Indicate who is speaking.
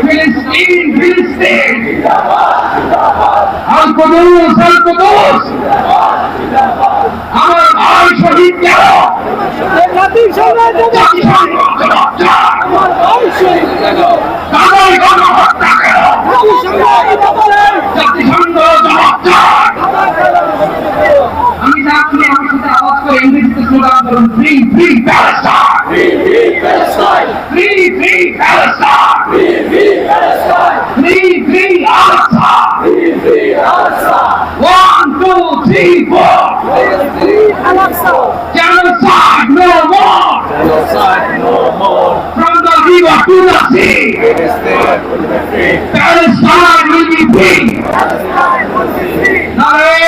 Speaker 1: ফিলিস্তিন ফিলিস্তিন আল-কুদুস আল-কুদুস আমার ভাই শহীদ কেন
Speaker 2: জাতির
Speaker 1: কেন
Speaker 2: জাতির।
Speaker 1: আমি আমার সাথে আওয়াজ করে স্লোগান করুন free free Palestine free free Palestine free free আলাক্সা one two three four genocide no more genocide no more from the river to the sea Palestine will be free নারে তাকবীর আসসালামু